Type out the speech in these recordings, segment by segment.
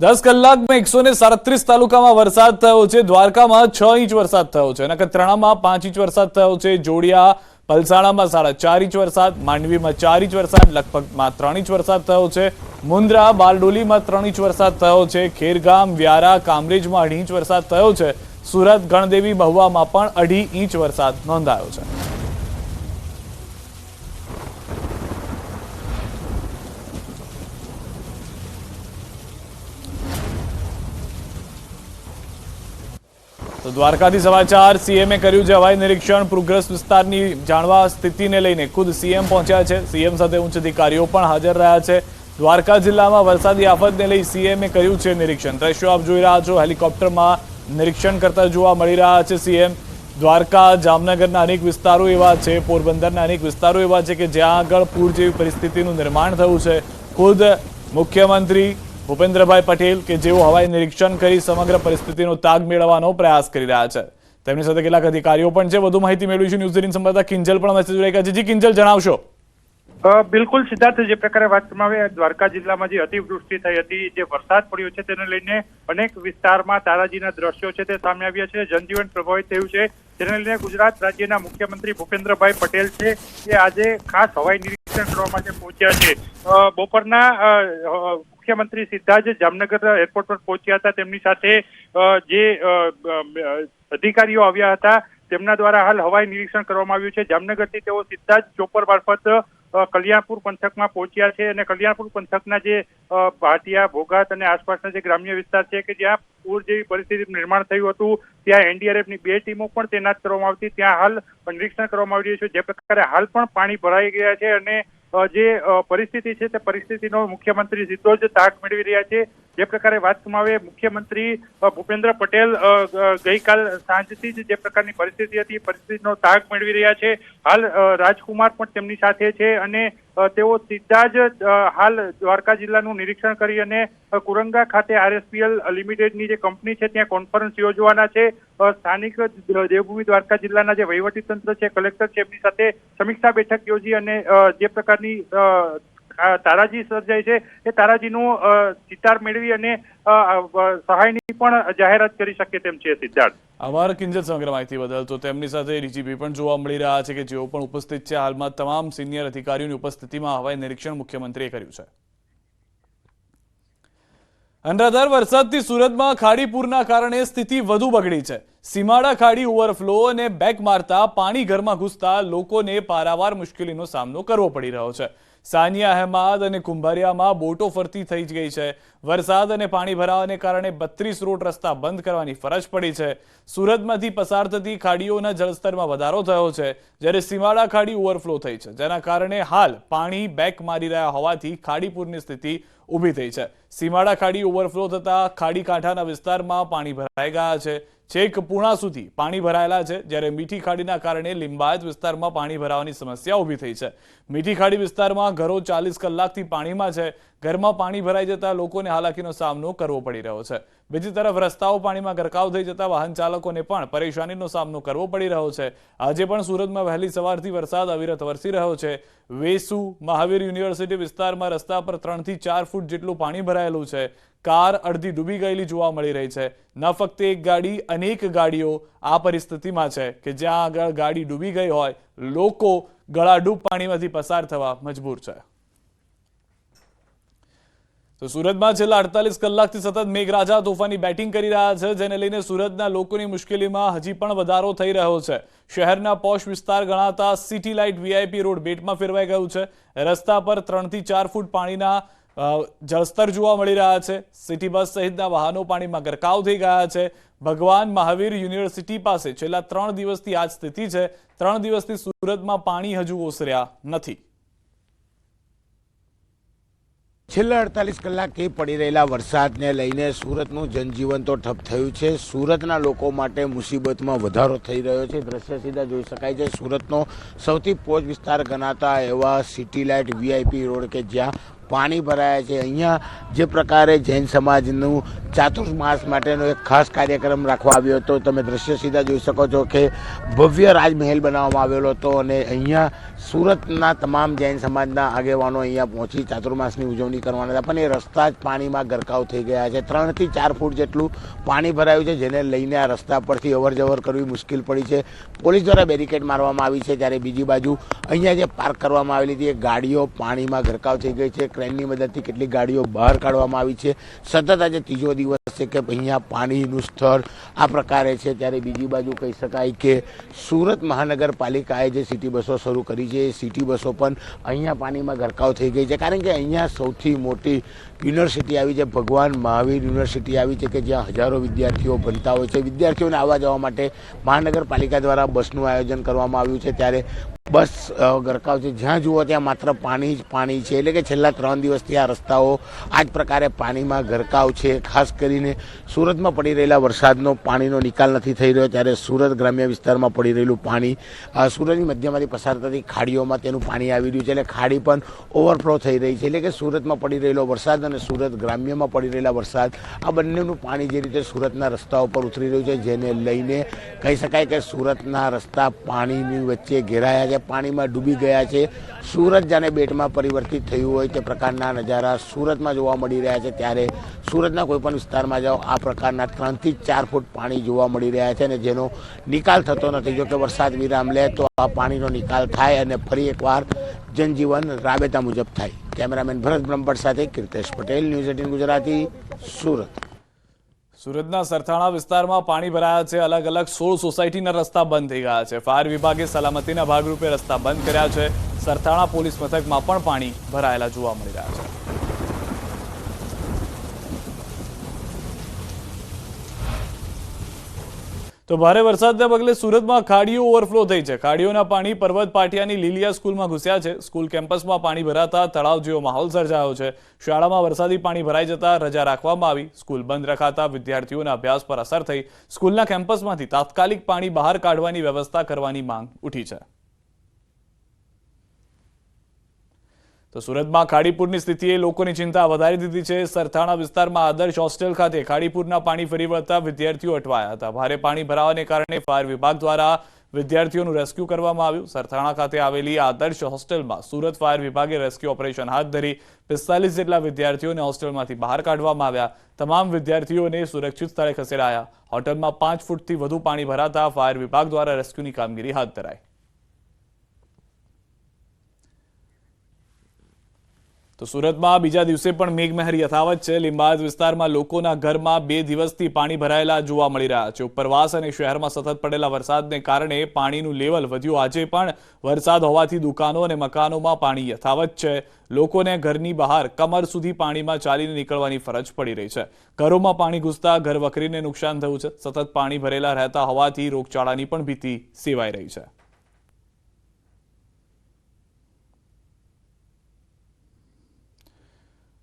દસ કલાકમાં એકસો ને સાડત્રીસ તાલુકામાં વરસાદ થયો છે. દ્વારકામાં છ ઇંચ વરસાદ થયો છે. નખત્રાણામાં પાંચ ઇંચ વરસાદ થયો છે. જોડિયા, પલસાણામાં સાડા ચાર ઇંચ વરસાદ, માંડવીમાં ચાર ઇંચ વરસાદ, લખપતમાં ત્રણ ઇંચ વરસાદ થયો છે. મુન્દ્રા બારડોલીમાં ત્રણ ઇંચ વરસાદ થયો છે. ખેરગામ, વ્યારા, કામરેજમાં અઢી ઇંચ વરસાદ થયો છે. સુરત, ગણદેવી, મહુવામાં પણ અઢી ઇંચ વરસાદ નોંધાયો છે. તો દ્વારકાથી સમાચાર સીએમએ કર્યું છે. હવાઈ નિરીક્ષણ પૂરગ્રસ્ત વિસ્તારની જાણવા સ્થિતિને લઈને ખુદ સીએમ પહોંચ્યા છે. સીએમ સાથે ઉચ્ચ અધિકારીઓ પણ હાજર રહ્યા છે. દ્વારકા જિલ્લામાં વરસાદી આફતને લઈ સીએમએ કર્યું છે નિરીક્ષણ. દ્રશ્યો આપ જોઈ રહ્યા છો. હેલિકોપ્ટરમાં નિરીક્ષણ કરતા જોવા મળી રહ્યા છે સીએમ દ્વારકા, જામનગરના અનેક વિસ્તારો એવા છે, પોરબંદરના અનેક વિસ્તારો એવા છે કે જ્યાં આગળ પૂર જેવી પરિસ્થિતિનું નિર્માણ થયું છે. ખુદ મુખ્યમંત્રી ભૂપેન્દ્રભાઈ પટેલ કે જેઓ હવાઈ નિરીક્ષણ કરી સમગ્ર પરિસ્થિતિનો તાગ મેળવવાનો પ્રયાસ કરી રહ્યા છે. તેમની સાથે કેટલાક અધિકારીઓ પણ છે. વધુ માહિતી મેળવીશું ન્યૂઝ એટીન સંવાદદાતા કિંજલ પણ મેસેજ રહ્યા છે. જી, કિંજલ, જણાવશો. બિલકુલ સિદ્ધાર્થ, જે પ્રકારે વાત કરવામાં આવે દ્વારકા જિલ્લામાં જે અતિવૃષ્ટિ થઈ હતી, જે વરસાદ પડ્યો છે, તેને લઈને અનેક વિસ્તારમાં તારાજીના દ્રશ્યો છે તે સામે આવ્યા છે. જનજીવન પ્રભાવિત થયું છે. તેને લઈને ગુજરાત રાજ્યના મુખ્યમંત્રી ભૂપેન્દ્રભાઈ પટેલ છે, એ આજે ખાસ હવાઈ નિરીક્ષણ કરવા માટે પહોંચ્યા છે. બપોરના મુખ્યમંત્રી સીધા જ જામનગર એરપોર્ટ પર પહોંચ્યા હતા. તેમની સાથે જે અધિકારીઓ આવ્યા હતા, તેમના દ્વારા હાલ હવાઈ નિરીક્ષણ કરવામાં આવ્યું છે. જામનગરથી તેઓ સીધા જ ચોપર મારફત કલ્યાણપુર પંથકમાં પહોંચ્યા છે અને કલ્યાણપુર પંથકના જે ભાટિયા, ભોગાત અને આસપાસના જે ગ્રામ્ય વિસ્તાર છે કે જ્યાં પૂર જેવી પરિસ્થિતિનું નિર્માણ થયું હતું, ત્યાં એનડીઆરએફની બે ટીમો પણ તૈનાત કરવામાં આવતી, ત્યાં હાલ નિરીક્ષણ કરવામાં આવી રહ્યું છે. જે પ્રકારે હાલ પણ પાણી ભરાઈ ગયા છે અને જે પરિસ્થિતિ છે તે પરિસ્થિતિનો મુખ્યમંત્રી સીધો જ તાક મેળવી રહ્યા છે. જે પ્રકારે વાત કરવામાં આવે મુખ્યમંત્રી ભૂપેન્દ્ર પટેલ ગઈકાલ સાંજથી જ જે પ્રકારની પરિસ્થિતિ હતી પરિસ્થિતિનો તાગ મેળવી રહ્યા છે. હાલ રાજકુમાર પણ તેમની સાથે છે અને તેઓ સીધા જ હાલ દ્વારકા જિલ્લાનું નિરીક્ષણ કરી અને કુરંગા ખાતે આરએસપીએલ લિમિટેડની જે કંપની છે, ત્યાં કોન્ફરન્સ યોજવાના છે. સ્થાનિક દેવભૂમિ દ્વારકા જિલ્લાના જે વહીવટી તંત્ર છે, કલેક્ટર છે, એમની સાથે સમીક્ષા બેઠક યોજી અને જે પ્રકારની તારાજી સર્જાય છે, એ તારાજીનું ચિતાર મેળવી અને સહાયની પણ જાહેરાત કરી શકે તેમ છે સિદ્ધાર્થ. અમારા કિંજલ સમગ્ર માહિતી બદલ તો તેમની સાથે ડીજીપી પણ જોવા મળી રહ્યા છે કે જેઓ પણ ઉપસ્થિત છે, હાલમાં તમામ સિનિયર અધિકારીઓની ઉપસ્થિતિમાં હવાઈ નિરીક્ષણ મુખ્યમંત્રીએ કર્યું છે. અનરાધાર વરસાદથી સુરતમાં ખાડી પૂરના કારણે સ્થિતિ વધુ બગડી છે. સીમાડા ખાડી ઓવરફ્લો અને બેક મારતા પાણી ઘરમાં ઘૂસતા લોકોને પારાવાર મુશ્કેલીનો સામનો કરવો પડી રહ્યો છે. સાનિયા અહેમદ અને કુંભારિયામાં બોટો ફરતી થઈ ગઈ છે. વરસાદ અને પાણી ભરાવાને કારણે બત્રીસ રોડ રસ્તા બંધ કરવાની ફરજ પડી છે. સુરતમાંથી પસાર થતી ખાડીઓના જળસ્તરમાં વધારો થયો છે, જ્યારે સીમાડા ખાડી ઓવરફ્લો થઈ છે, જેના કારણે હાલ પાણી બેક મારી રહ્યા હોવાથી ખાડીપુરની સ્થિતિ ઊભી થઈ છે. સીમાડા ખાડી ઓવરફ્લો થતા ખાડી કાંઠાના વિસ્તારમાં પાણી ભરાઈ ગયા છે. છેક પૂણા સુધી પાણી ભરાયેલા છે. જ્યારે મીઠી ખાડીના કારણે લિંબાયત વિસ્તારમાં પાણી ભરાવાની સમસ્યા ઊભી થઈ છે. મીઠી ખાડી વિસ્તારમાં ઘરો ચાલીસ કલાકથી પાણીમાં છે. ઘરમાં પાણી ભરાઈ જતા લોકોને હાલાકીનો સામનો કરવો પડી રહ્યો છે. બીજી તરફ રસ્તાઓ પાણીમાં ગરકાવ થઈ જતા વાહન ચાલકોને પણ પરેશાનીનો સામનો કરવો પડી રહ્યો છે. આજે પણ સુરતમાં વહેલી સવારથી વરસાદ અવિરત વરસી રહ્યો છે. વેસુ, મહાવીર યુનિવર્સિટી વિસ્તારમાં રસ્તા પર ત્રણથી ચાર ફૂટ જેટલું પાણી ભરાયેલું છે. કાર અડધી ડૂબી ગયેલી જોવા મળી રહી છે. ન ફક્ત એક ગાડી, અનેક ગાડીઓ આ પરિસ્થિતિમાં છે કે જ્યાં આગળ ગાડી ડૂબી ગઈ હોય, લોકો ગળાડૂબ પાણીમાંથી પસાર થવા મજબૂર છે. તો સુરતમાં છેલ્લા અડતાલીસ કલાકથી સતત મેઘરાજા તોફાની બેટિંગ કરી રહ્યા છે, જેને લઈને સુરતના લોકોની મુશ્કેલીમાં હજી પણ વધારો થઈ રહ્યો છે. શહેરના પોશ વિસ્તાર ગણાતા સિટી લાઇટ વીઆઈપી રોડ બેટમાં ફેરવાઈ ગયું છે. રસ્તા પર ત્રણથી ચાર ફૂટ પાણીના જળસ્તર જોવા મળી રહ્યા છે. સિટી બસ સહિતના વાહનો પાણીમાં ગરકાવ થઈ ગયા છે. ભગવાન મહાવીર યુનિવર્સિટી પાસે છેલ્લા ત્રણ દિવસથી આ સ્થિતિ છે. ત્રણ દિવસથી સુરતમાં પાણી હજુ ઓસર્યા નથી. છેલ્લા અડતાલીસ કલાકથી પડી રહેલા વરસાદને લઈને સુરતનું જનજીવન તો ઠપ થયું છે. સુરતના લોકો માટે મુસીબતમાં વધારો થઈ રહ્યો છે. દ્રશ્ય સીધા જોઈ શકાય છે. સુરતનો સૌથી પોચ વિસ્તાર ગણાતા એવા સિટી લાઇટ વીઆઈપી રોડ કે જ્યાં પાણી ભરાયા છે. અહીંયા જે પ્રકારે જૈન સમાજનું ચાતુર્માસ માટેનો એક ખાસ કાર્યક્રમ રાખવા આવ્યો હતો. તમે દ્રશ્ય સીધા જોઈ શકો છો કે ભવ્ય રાજમહેલ બનાવવામાં આવેલો હતો અને અહીંયા સુરતના તમામ જૈન સમાજના આગેવાનો અહીંયા પહોંચી ચાતુર્માસની ઉજવણી કરવાના હતા. પણ એ રસ્તા જ પાણીમાં ગરકાવ થઈ ગયા છે. ત્રણથી ચાર ફૂટ જેટલું પાણી ભરાયું છે, જેને લઈને આ રસ્તા પરથી અવર જવર કરવી મુશ્કેલ પડી છે. પોલીસ દ્વારા બેરિકેડ મારવામાં આવી છે, ત્યારે બીજી બાજુ અહીંયા જે પાર્ક કરવામાં આવેલી હતી, એ ગાડીઓ પાણીમાં ગરકાવ થઈ ગઈ છે. ક્રેનની મદદથી કેટલીક ગાડીઓ બહાર કાઢવામાં આવી છે. સતત આજે ત્રીજો દિવસ છે કે અહીંયા પાણીનું સ્તર આ પ્રકારે છે. ત્યારે બીજી બાજુ કહી શકાય કે સુરત મહાનગરપાલિકાએ જે સિટી બસો શરૂ કરી છે સિટી બસો પણ અહીંયા પાણીમાં ગરકાવ થઈ ગઈ છે. કારણ કે અહીંયા સૌથી મોટી યુનિવર્સિટી આવી છે, ભગવાન મહાવીર યુનિવર્સિટી આવી છે કે જ્યાં હજારો વિદ્યાર્થીઓ ભણતા હોય છે. વિદ્યાર્થીઓને આવવા જવા માટે મહાનગરપાલિકા દ્વારા બસનું આયોજન કરવામાં આવ્યું છે. ત્યારે બસ ગરકાવ છે. જ્યાં જુઓ ત્યાં માત્ર પાણી જ પાણી છે. એટલે કે છેલ્લા ત્રણ દિવસથી આ રસ્તાઓ આ જ પ્રકારે પાણીમાં ગરકાવ છે. ખાસ કરીને સુરતમાં પડી રહેલા વરસાદનો પાણીનો નિકાલ નથી થઈ રહ્યો. ત્યારે સુરત ગ્રામ્ય વિસ્તારમાં પડી રહેલું પાણી સુરતની મધ્યમાંથી પસાર થતી ખાડીઓમાં તેનું પાણી આવી રહ્યું છે. એટલે ખાડી પણ ઓવરફ્લો થઈ રહી છે. એટલે કે સુરતમાં પડી રહેલો વરસાદ અને સુરત ગ્રામ્યમાં પડી રહેલા વરસાદ, આ બંનેનું પાણી જે રીતે સુરતના રસ્તાઓ પર ઉતરી રહ્યું છે, જેને લઈને કહી શકાય કે સુરતના રસ્તા પાણીની વચ્ચે ઘેરાયા છે. પાણીમાં ડૂબી ગયા છે. સુરત જાણે બેટમાં પરિવર્તિત થયું હોય તે પ્રકારના નજારા સુરતમાં જોવા મળી રહ્યા છે. ત્યારે સુરતના કોઈપણ વિસ્તારમાં જાઓ, આ પ્રકારના ત્રણથી ચાર ફૂટ પાણી જોવા મળી રહ્યા છે અને જેનો નિકાલ થતો નથી. જો કે વરસાદ વિરામ લે તો આ પાણીનો નિકાલ થાય અને ફરી એકવાર જનજીવન રાબેતા મુજબ થાય. કેમેરામેન ભરત બ્રહ્મભટ્ટ સાથે કીર્તેશ પટેલ, ન્યૂઝ એટીન ગુજરાતી, સુરત. સુરતના સરથાણા વિસ્તારમાં પાણી ભરાયા છે. અલગ અલગ સોળ સોસાયટીના રસ્તા બંધ થઈ ગયા છે. ફાયર વિભાગે સલામતીના ભાગરૂપે રસ્તા બંધ કર્યા છે. સરથાણા પોલીસ મથકમાં પણ પાણી ભરાયેલા જોવા મળી રહ્યા છે. તો ભારે વરસાદના પગલે સુરતમાં ખાડીઓ ઓવરફ્લો થઈ છે. ખાડીઓના પાણી પર્વત પાટિયાની લીલિયા સ્કૂલમાં ઘૂસ્યા છે. સ્કૂલ કેમ્પસમાં પાણી ભરાતા તળાવ જેવો માહોલ સર્જાયો છે. શાળામાં વરસાદી પાણી ભરાઈ જતા રજા રાખવામાં આવી. સ્કૂલ બંધ રખાતા વિદ્યાર્થીઓના અભ્યાસ પર અસર થઈ. સ્કૂલના કેમ્પસમાંથી તાત્કાલિક પાણી બહાર કાઢવાની વ્યવસ્થા કરવાની માંગ ઉઠી છે. તો સુરતમાં ખાડીપુરની સ્થિતિએ લોકોની ચિંતા વધારી દીધી છે. સરથાણા વિસ્તારમાં આદર્શ હોસ્ટેલ ખાતે ખાડીપુરના પાણી ફરી વળતા વિદ્યાર્થીઓ અટવાયા હતા. ભારે પાણી ભરાવાને કારણે ફાયર વિભાગ દ્વારા વિદ્યાર્થીઓનું રેસ્ક્યુ કરવામાં આવ્યું. સરથાણા ખાતે આવેલી આદર્શ હોસ્ટેલમાં સુરત ફાયર વિભાગે રેસ્ક્યુ ઓપરેશન હાથ ધરી પિસ્તાલીસ જેટલા વિદ્યાર્થીઓને હોસ્ટેલમાંથી બહાર કાઢવામાં આવ્યા. તમામ વિદ્યાર્થીઓને સુરક્ષિત સ્થળે ખસેડાયા. હોટલમાં પાંચ ફૂટથી વધુ પાણી ભરાતા ફાયર વિભાગ દ્વારા રેસ્ક્યુની કામગીરી હાથ ધરાઈ. તો સુરતમાં બીજા દિવસે પણ મેઘમહેર યથાવત છે. લીંબાયત વિસ્તારમાં લોકોના ઘરમાં બે દિવસથી પાણી ભરાયેલા જોવા મળી રહ્યા છે. ઉપરવાસ અને શહેરમાં સતત પડેલા વરસાદને કારણે પાણીનું લેવલ વધ્યું. આજે પણ વરસાદ હોવાથી દુકાનો અને મકાનોમાં પાણી યથાવત છે. લોકોને ઘરની બહાર કમર સુધી પાણીમાં ચાલીને નીકળવાની ફરજ પડી રહી છે. ઘરોમાં પાણી ઘૂસતા ઘર વકરીને નુકસાન થયું છે. સતત પાણી ભરેલા રહેતા હોવાથી રોગચાળાની પણ ભીતિ સેવાઈ રહી છે.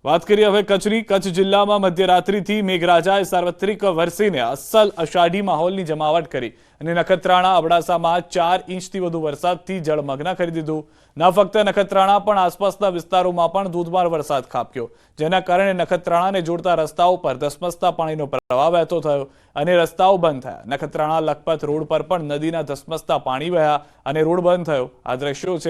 વાત કરીએ હવે કચ્છની. કચ્છ જિલ્લામાં મધ્યરાત્રિથી મેઘરાજાએ સાર્વત્રિક વરસીને અસલ અષાઢી માહોલની જમાવટ કરી અને નખત્રાણા અબડાસામાં ચાર ઇંચથી વધુ વરસાદથી જળમગ્ન કરી દીધું. ન ફક્ત નખત્રાણા, પણ આસપાસના વિસ્તારોમાં પણ ધોધમાર વરસાદ ખાબક્યો, જેના કારણે નખત્રાણાને જોડતા રસ્તાઓ પર ધસમસતા પાણીનો પ્રવાહ વહેતો થયો અને રસ્તાઓ બંધ થયા. નખત્રાણા લખપત રોડ પર પણ નદીના ધસમસતા પાણી વહ્યા અને રોડ બંધ થયો. આ દ્રશ્યો છે